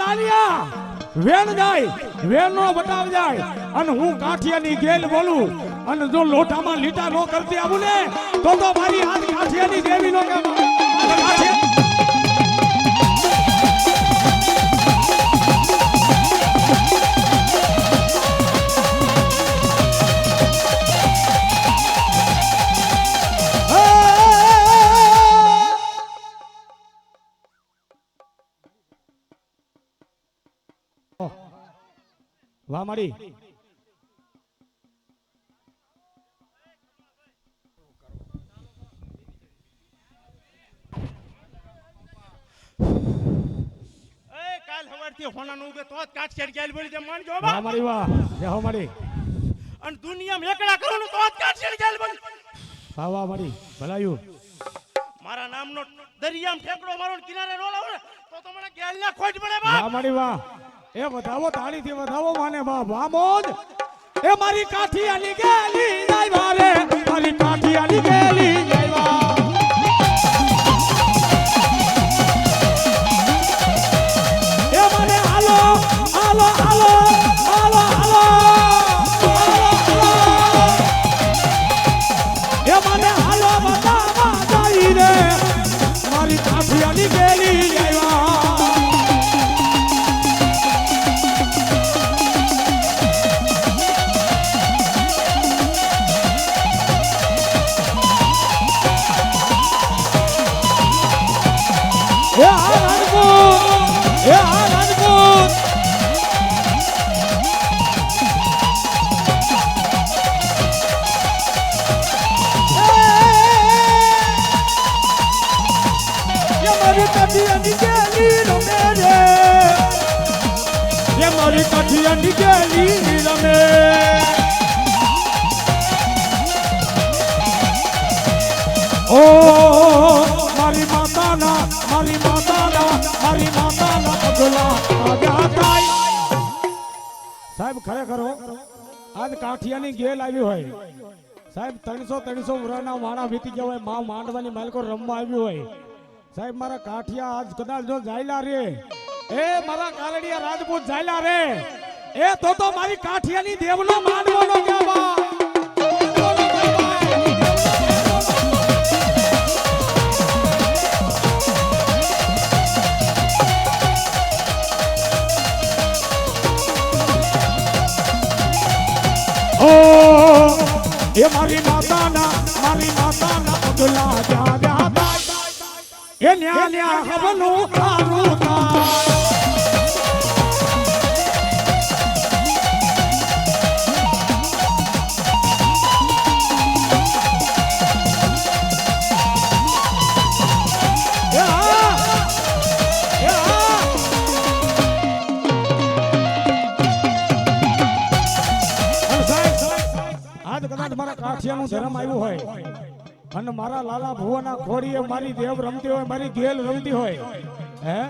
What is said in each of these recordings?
લાલિયા, વેણ જાય વેણ નો વટાવ જાય, અને હું કાઠિયાની ગેલ બોલું, અને જો લોટામાં લીટા નો કરતી આવું ને, તો તો મારી હાથ કાઠિયાની દેવી નો કે વાહ મારી એ કાલ હોનાનું ઉગે તો જ કાચ કેડ ગેલ બોલી તેમ માનજો વાહ બા. મારી વાહ જય હો મારી અને દુનિયામાં એકલા કરવાનું તો જ કાચ કેડ ગેલ બોલી. વાહ વાહ મારી ભલાયું. મારા નામનો દરિયામાં ફેંકડો મારો કિનારે નો લાવો ને તો તમને મને ગેલ ના ખોટ પડે બા. વાહ મારી વાહ એ વધાવો, તાળીથી વધાવો, માને વાહ વાહ મોજ એ મારી કાઠિયાની ગેલી, જાય વારે. મારી કાઠિયાની ગેલી, જાય મારી કઠિયાની ગેલી રમે. ઓ માતાના મારી માતાના મારી માતાના પગલા આવ્યા થાય સાહેબ, ખરેખર આજ કાઠિયાની ગેલ આવી હોય. સાહેબ, ત્રણસો ત્રણસો વર્ષના માણા વીતી ગયા હોય, માં માંડવાની માલકો રમવા આવ્યું હોય. સાહેબ, મારા કાઠિયા આજ કદાચ જો જાયલા રે. એ મારા કાલડિયા રાજપૂત જાયલા રે. એ તો તો મારી કાઠિયાની દેવનો માંડવાનો કહેવા એ મારી માતાના મારી માતાના પગલા જા જા બાય. એ ન્યા ન્યા હવનું સારું કદાચ મારા કાઠિયાનું ધર્મ આવ્યું હોય. અને મારા લાલા ભુવાના ખોડીએ મારી દેવ રમતી હોય, મારી ગેલ રમતી હોય. હે?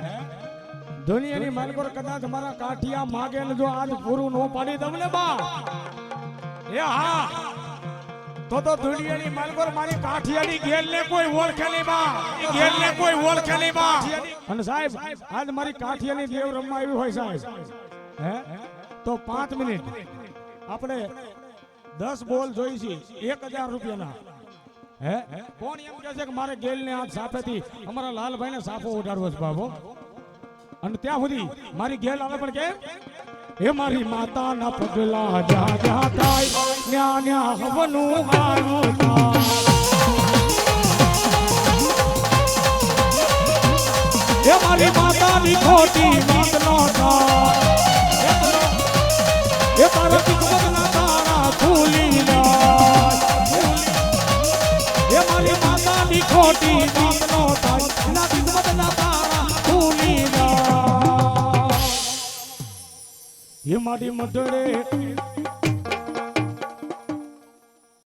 દુનિયાની માલકોર કદાચ મારા કાઠિયા માગે ને જો આજ પૂરું ન પાડી દઉં બા. એ હા. તો તો દુનિયાની માલકોર મારી કાઠિયાની ગેલ ને કોઈ ઓળખે નહીં બા. ગેલ ને કોઈ ઓળખે નહીં બા. અને સાહેબ, આજ મારી કાઠિયાની દેવ રમવા આવી હોય સાહેબ. હે? તો પાંચ મિનિટ. આપણે દસ બોલ જોઈ છે એક હજાર રૂપિયાના હે કોણ એમ કહે છે કે મારે ગેલ ને હાથ સાફેથી અમારા લાલભાઈ ને સાફો ઉડાડવો છે બાબો અને ત્યાં સુધી મારી ગેલ આવે પણ કેમ એ મારી માતા ના પગલા જા જા થાય ન્યા ન્યા હવનું હારું થાય એ મારી માતાની ખોટી વાત નો થાય એ તારા માતાની ખોટી વાત નો થાય